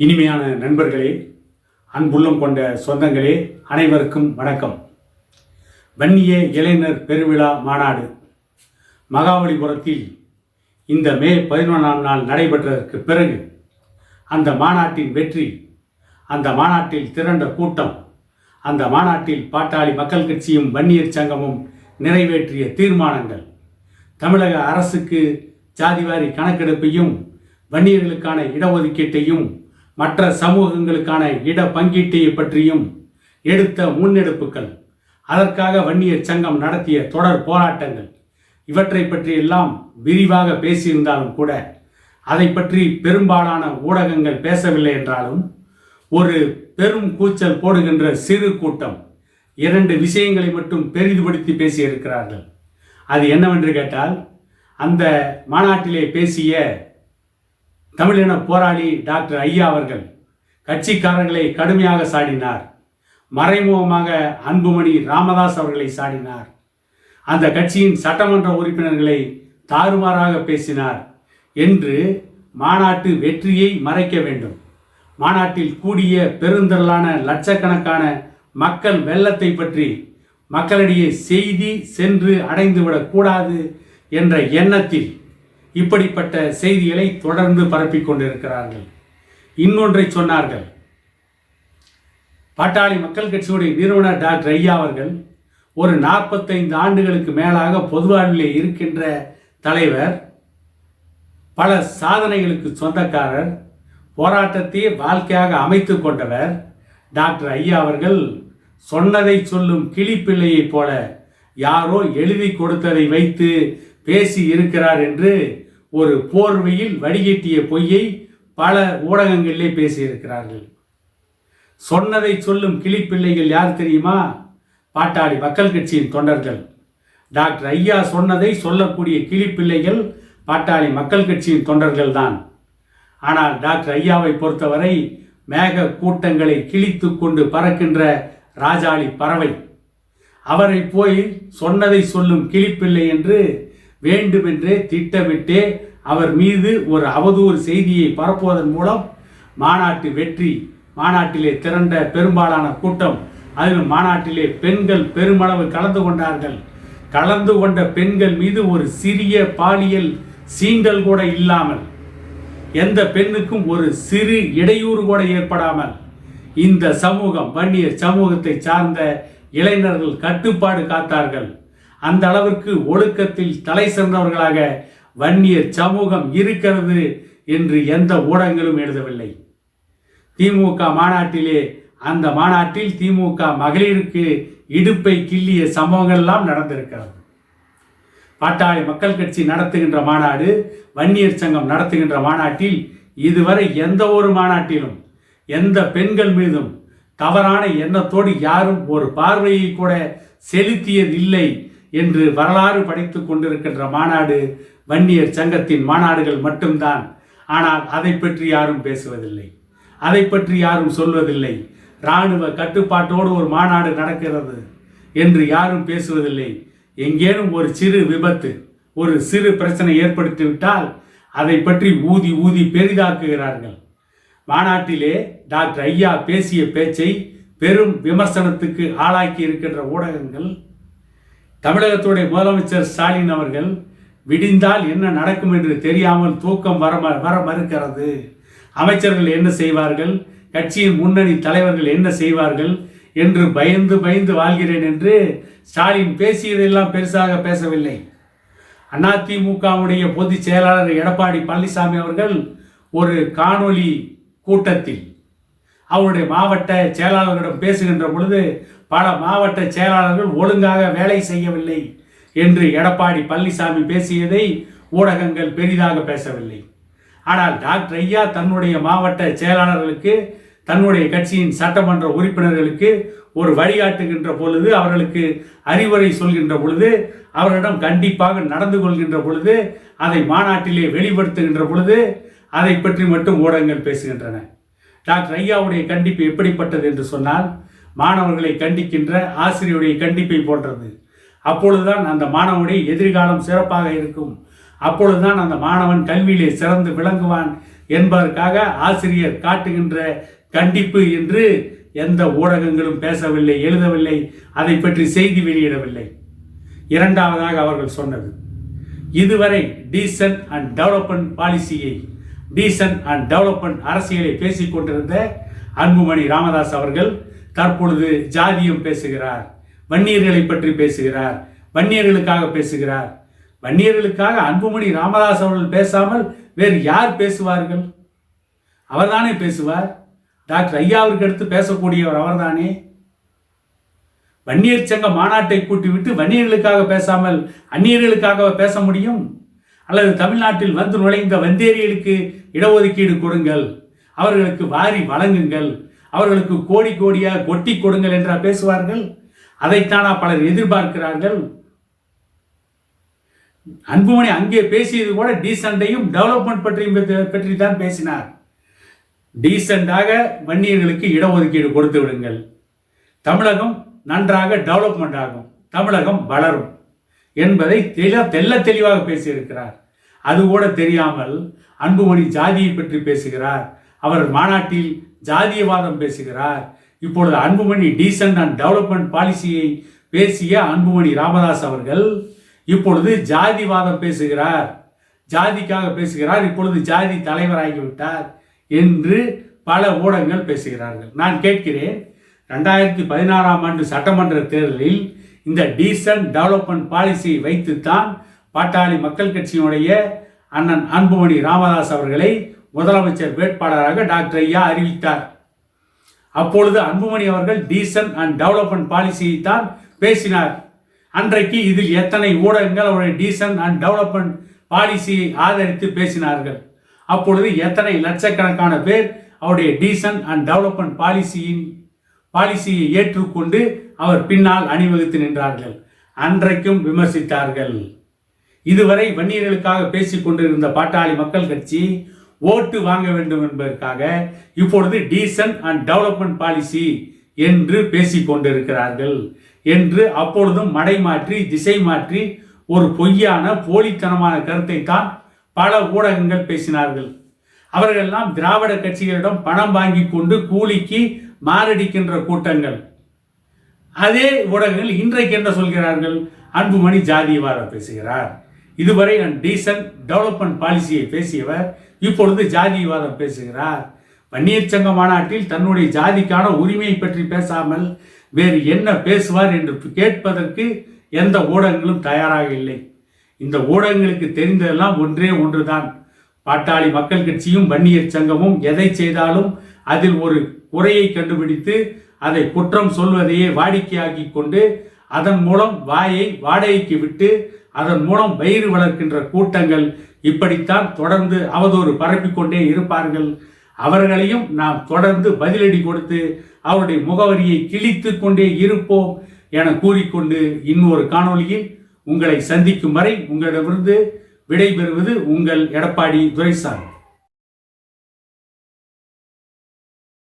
இனிமையான நண்பர்களே அன்புள்ளம் கொண்ட சொந்தங்களே அனைவருக்கும் வணக்கம். வன்னிய இளைஞர் பெருவிழா மாநாடு மகாபலிபுரத்தில் இந்த மே பதினொன்றாம் நாள் நடைபெற்றதற்கு பிறகு அந்த மாநாட்டின் வெற்றி அந்த மாநாட்டில் திரண்ட கூட்டம் அந்த மாநாட்டில் பாட்டாளி மக்கள் கட்சியும் வன்னியர் சங்கமும் நிறைவேற்றிய தீர்மானங்கள் தமிழக அரசுக்கு ஜாதிவாரி கணக்கெடுப்பையும் வன்னியர்களுக்கான இடஒதுக்கீட்டையும் மற்ற சமூகங்களுக்கான இட பங்கீட்டை பற்றியும் எடுத்த முன்னெடுப்புகள் அதற்காக வன்னியர் சங்கம் நடத்திய தொடர் போராட்டங்கள் இவற்றை பற்றியெல்லாம் விரிவாக பேசியிருந்தாலும் கூட அதை பற்றி பெரும்பாலான ஊடகங்கள் பேசவில்லை என்றாலும் ஒரு பெரும் கூச்சல் போடுகின்ற சிறு கூட்டம் இரண்டு விஷயங்களை மட்டும் பெரிதுபடுத்தி பேசியிருக்கிறார்கள். அது என்னவென்று கேட்டால் அந்த மாநாட்டிலே பேசிய தமிழின போராளி டாக்டர் ஐயா அவர்கள் கட்சிக்காரர்களை கடுமையாக சாடினார். மறைமுகமாக அன்புமணி ராமதாஸ் அவர்களை சாடினார். அந்த கட்சியின் சட்டமன்ற உறுப்பினர்களை தாறுமாறாக பேசினார். என்று மாநாட்டு வெற்றியை மறைக்க வேண்டும். மாநாட்டில் கூடிய பெருந்திரளான லட்சக்கணக்கான மக்கள் வெள்ளத்தை பற்றி மக்களிடையே செய்தி சென்று அடைந்துவிடக்கூடாது என்ற எண்ணத்தில் இப்படிப்பட்ட செய்திகளை தொடர்ந்து பரப்பிக் கொண்டிருக்கிறார்கள். இன்னொன்றை சொன்னார்கள். பாட்டாளி மக்கள் கட்சியுடைய நிறுவனர் டாக்டர் ஐயா அவர்கள் ஒரு நாற்பத்தைந்து ஆண்டுகளுக்கு மேலாக பொதுவாழ்விலே இருக்கின்ற தலைவர் பல சாதனைகளுக்கு சொந்தக்காரர் போராட்டத்தையே வாழ்க்கையாக அமைத்து கொண்டவர் டாக்டர் ஐயா அவர்கள் சொன்னதை சொல்லும் கிளிப்பிள்ளையைப் போல யாரோ எழுதி கொடுத்ததை வைத்து பேசி இருக்கிறார் என்று ஒரு போர்வையில் வடிகட்டிய பொய்யை பல ஊடகங்களிலே பேசியிருக்கிறார்கள். சொன்னதை சொல்லும் கிளிப்பிள்ளைகள் யார் தெரியுமா? பாட்டாளி மக்கள் கட்சியின் தொண்டர்கள். டாக்டர் ஐயா சொன்னதை சொல்லக்கூடிய கிளிப்பிள்ளைகள் பாட்டாளி மக்கள் கட்சியின் தொண்டர்கள் தான். ஆனால் டாக்டர் ஐயாவை பொறுத்தவரை மேக கூட்டங்களை கிழித்து கொண்டு பறக்கின்ற ராஜாளி பறவை. அவரை போய் சொன்னதை சொல்லும் கிளிப்பிள்ளை என்று வேண்டுமென்றே திட்டமிட்டே அவர் மீது ஒரு அவதூறு செய்தியை பரப்புவதன் மூலம் மாநாட்டு வெற்றி மாநாட்டிலே திரண்ட பெரும்பாலான கூட்டம் அதில் மாநாட்டிலே பெண்கள் பெருமளவு கலந்து கொண்டார்கள். கலந்து கொண்ட பெண்கள் மீது ஒரு சிறிய பாலியல் சீண்டல் கூட இல்லாமல் எந்த பெண்ணுக்கும் ஒரு சிறு இடையூறு கூட ஏற்படாமல் இந்த சமூகம் வன்னியர் சமூகத்தை சார்ந்த இளைஞர்கள் கட்டுப்பாடு காத்தார்கள். அந்த அளவிற்கு ஒழுக்கத்தில் தலை சிறந்தவர்களாக வன்னியர் சமூகம் இருக்கிறது என்று எந்த ஊடகங்களும் எழுதவில்லை. திமுக மாநாட்டிலே அந்த மாநாட்டில் திமுக மகளிருக்கு இடுப்பை கிள்ளிய சம்பவங்கள்லாம் நடந்திருக்கிறது. பாட்டாளி மக்கள் கட்சி நடத்துகின்ற மாநாடு வன்னியர் சங்கம் நடத்துகின்ற மாநாட்டில் இதுவரை எந்த ஒரு மாநாட்டிலும் எந்த பெண்கள் மீதும் தவறான எண்ணத்தோடு யாரும் ஒரு பார்வையை கூட செலுத்தியதில்லை என்று வரலாறு படைத்துக் கொண்டிருக்கின்ற மாநாடு வன்னியர் சங்கத்தின் மாநாடுகள் மட்டும்தான். ஆனால் அதை பற்றி யாரும் பேசுவதில்லை. அதை பற்றி யாரும் சொல்வதில்லை. இராணுவ கட்டுப்பாட்டோடு ஒரு மாநாடு நடக்கிறது என்று யாரும் பேசுவதில்லை. எங்கேனும் ஒரு சிறு விபத்து ஒரு சிறு பிரச்சனை ஏற்படுத்திவிட்டால் அதை பற்றி ஊதி ஊதி பெரிதாக்குகிறார்கள். மாநாட்டிலே டாக்டர் ஐயா பேசிய பேச்சை பெரும் விமர்சனத்துக்கு ஆளாக்கி இருக்கின்ற ஊடகங்கள் தமிழகத்துடைய முதலமைச்சர் ஸ்டாலின் அவர்கள் விடிந்தால் என்ன நடக்கும் என்று தெரியாமல் தூக்கம் வர ம- வர மறுக்கிறது. அமைச்சர்கள் என்ன செய்வார்கள்? கட்சியின் முன்னணி தலைவர்கள் என்ன செய்வார்கள்? என்று பயந்து பயந்து வாழ்கிறேன் என்று ஸ்டாலின் பேசியதெல்லாம் பெருசாக பேசவில்லை. அதிமுகவுடைய பொதுச் செயலாளர் எடப்பாடி பழனிசாமி அவர்கள் ஒரு காணொளி கூட்டத்தில் அவருடைய மாவட்ட செயலாளர்களிடம் பேசுகின்ற பொழுது பல மாவட்ட செயலாளர்கள் ஒழுங்காக வேலை செய்யவில்லை என்று எடப்பாடி பழனிசாமி பேசியதை ஊடகங்கள் பெரிதாக பேசவில்லை. ஆனால் டாக்டர் ஐயா தன்னுடைய மாவட்ட செயலாளர்களுக்கு தன்னுடைய கட்சியின் சட்டமன்ற உறுப்பினர்களுக்கு ஒரு வழிகாட்டுகின்ற பொழுது அவர்களுக்கு அறிவுரை சொல்கின்ற பொழுது அவர்களிடம் கண்டிப்பாக நடந்து கொள்கின்ற பொழுது அதை மாநாட்டிலே வெளிப்படுத்துகின்ற பொழுது அதை பற்றி மட்டும் ஊடகங்கள் பேசுகின்றன. டாக்டர் ஐயாவுடைய கண்டிப்பு எப்படிப்பட்டது என்று சொன்னால் மாணவர்களை கண்டிக்கின்ற ஆசிரியருடைய கண்டிப்பை போன்றது. அப்பொழுதுதான் அந்த மாணவனுடைய எதிர்காலம் சிறப்பாக இருக்கும். அப்பொழுதுதான் அந்த மாணவன் கல்வியிலே சிறந்து விளங்குவான் என்பதற்காக ஆசிரியர் காட்டுகின்ற கண்டிப்பு என்று எந்த ஊடகங்களும் பேசவில்லை எழுதவில்லை அதை பற்றி செய்தி வெளியிடவில்லை. இரண்டாவதாக அவர்கள் சொன்னது இதுவரை டீசன்ட் அண்ட் டெவலப்மெண்ட் பாலிசியை டீசன்ட் அண்ட் டெவலப்மெண்ட் அரசியலை பேசிக் கொண்டிருந்த அன்புமணி ராமதாஸ் அவர்கள் தற்பொழுது ஜாதியம் பேசுகிறார் வன்னியர்களை பற்றி பேசுகிறார் வன்னியர்களுக்காக பேசுகிறார். வன்னியர்களுக்காக அன்புமணி ராமதாஸ் அவர்கள் பேசாமல் வேறு யார் பேசுவார்கள்? அவர்தானே பேசுவார்? டாக்டர் ஐயாவிற்கு அடுத்து பேசக்கூடியவர் அவர்தானே? வன்னியர் சங்க மாநாட்டை கூட்டிவிட்டு வன்னியர்களுக்காக பேசாமல் அந்நியர்களுக்காக பேச முடியும்? அல்லது தமிழ்நாட்டில் வந்து நுழைந்த வந்தேரிகளுக்கு இடஒதுக்கீடு கொடுங்கள் அவர்களுக்கு வாரி வழங்குங்கள் அவர்களுக்கு கோடி கோடியாக கொட்டி கொடுங்கள் என்றா பேசுவார்கள். அதைத்தானா பலர் எதிர்பார்க்கிறார்கள். அன்புமணி அங்கே பேசியது கூட டீசண்டையும் டெவலப்மெண்ட் பற்றியும் பற்றி- பற்றி தான் பேசினார். டீசெண்டாக வன்னியர்களுக்கு இடஒதுக்கீடு கொடுத்து விடுங்கள். தமிழகம் நன்றாக டெவலப்மெண்ட் ஆகும். தமிழகம் வளரும் என்பதை தெளி தெல்ல தெளிவாக பேசியிருக்கிறார். அது கூட தெரியாமல் அன்புமணி ஜாதியை பற்றி பேசுகிறார். அவர் மாநாட்டில் ஜாதியவாதம் பேசுகிறார். இப்பொழுது அன்புமணி டீசன்ட் அண்ட் டெவலப்மெண்ட் பாலிசியை பேசிய அன்புமணி ராமதாஸ் அவர்கள் இப்பொழுது ஜாதிவாதம் பேசுகிறார். ஜாதிக்காக பேசுகிறார். இப்பொழுது ஜாதி தலைவராகிவிட்டார் என்று பல ஊடகங்கள் பேசுகிறார்கள். நான் கேட்கிறேன் ரெண்டாயிரத்தி பதினாறாம் ஆண்டு சட்டமன்ற தேர்தலில் இந்த டீசன்ட் டெவலப்மெண்ட் பாலிசியை வைத்துத்தான் பாட்டாளி மக்கள் கட்சியினுடைய அண்ணன் அன்புமணி ராமதாஸ் அவர்களை முதலமைச்சர் வேட்பாளராக டாக்டர் ஐயா அறிவித்தார். அப்பொழுது அன்புமணி அவர்கள் டீசன் அண்ட் டெவலப்மெண்ட் பாலிசியை தான் பேசினார். அன்றைக்கு இதில் எத்தனை ஊடகங்கள் அவருடைய டீசன் அண்ட் டெவலப்மெண்ட் பாலிசியை ஆதரித்து பேசினார்கள். அப்பொழுது எத்தனை லட்சக்கணக்கான பேர் அவருடைய டீசன் அண்ட் டெவலப்மெண்ட் பாலிசியின் பாலிசியை ஏற்றுக்கொண்டு அவர் பின்னால் அணிவகுத்து நின்றார்கள். அன்றைக்கும் விமர்சித்தார்கள். இதுவரை வன்னியர்களுக்காக பேசிக் கொண்டிருந்த பாட்டாளி மக்கள் கட்சி ஓட்டு வாங்க வேண்டும் என்பதற்காக இப்பொழுது டீசன்ட் அண்ட் டெவலப்மெண்ட் பாலிசி என்று பேசிக் கொண்டிருக்கிறார்கள் என்று அப்பொழுதும் மடை மாற்றி திசை மாற்றி ஒரு பொய்யான போலித்தனமான கருத்தை தான் பல ஊடகங்கள் பேசினார்கள். அவர்களெல்லாம் திராவிட கட்சிகளிடம் பணம் வாங்கி கொண்டு கூலிக்கு மாரடிக்கின்ற கூட்டங்கள். அதே ஊடகங்கள் இன்றைக்கு என்ன சொல்கிறார்கள்? அன்புமணி ஜாதியவாதம் பேசுகிறார். இதுவரை டீசன்ட் டெவலப்மெண்ட் பாலிசியை பேசியவர் இப்பொழுது ஜாதிவாதம் பேசுகிறார். வன்னியர் சங்க மாநாட்டில் தன்னுடைய ஜாதிக்கான உரிமையை பற்றி பேசாமல் வேறு என்ன பேசுவார் என்று கேட்பதற்கு எந்த ஊடகங்களும் தயாராக இல்லை. இந்த ஊடகங்களுக்கு தெரிந்ததெல்லாம் ஒன்றே ஒன்றுதான். பாட்டாளி மக்கள் கட்சியும் வன்னியர் சங்கமும் எதை செய்தாலும் அதில் ஒரு குறையை கண்டுபிடித்து அதை குற்றம் சொல்வதையே வாடிக்கையாக்கி கொண்டு அதன் மூலம் வாயை வாடகைக்கு விட்டு அதன் மூலம் வயிறு வளர்க்கின்ற கூட்டங்கள் இப்படித்தான் தொடர்ந்து அவதூறு பரப்பிக்கொண்டே இருப்பார்கள். அவர்களையும் நாம் தொடர்ந்து பதிலடி கொடுத்து அவருடைய முகவரியை கிழித்து கொண்டே இருப்போம் என கூறிக்கொண்டு இன்னொரு காணொலியில் உங்களை சந்திக்கும் வரை உங்களிடமிருந்து விடைபெறுவது உங்கள் எடப்பாடி துரைசாமி.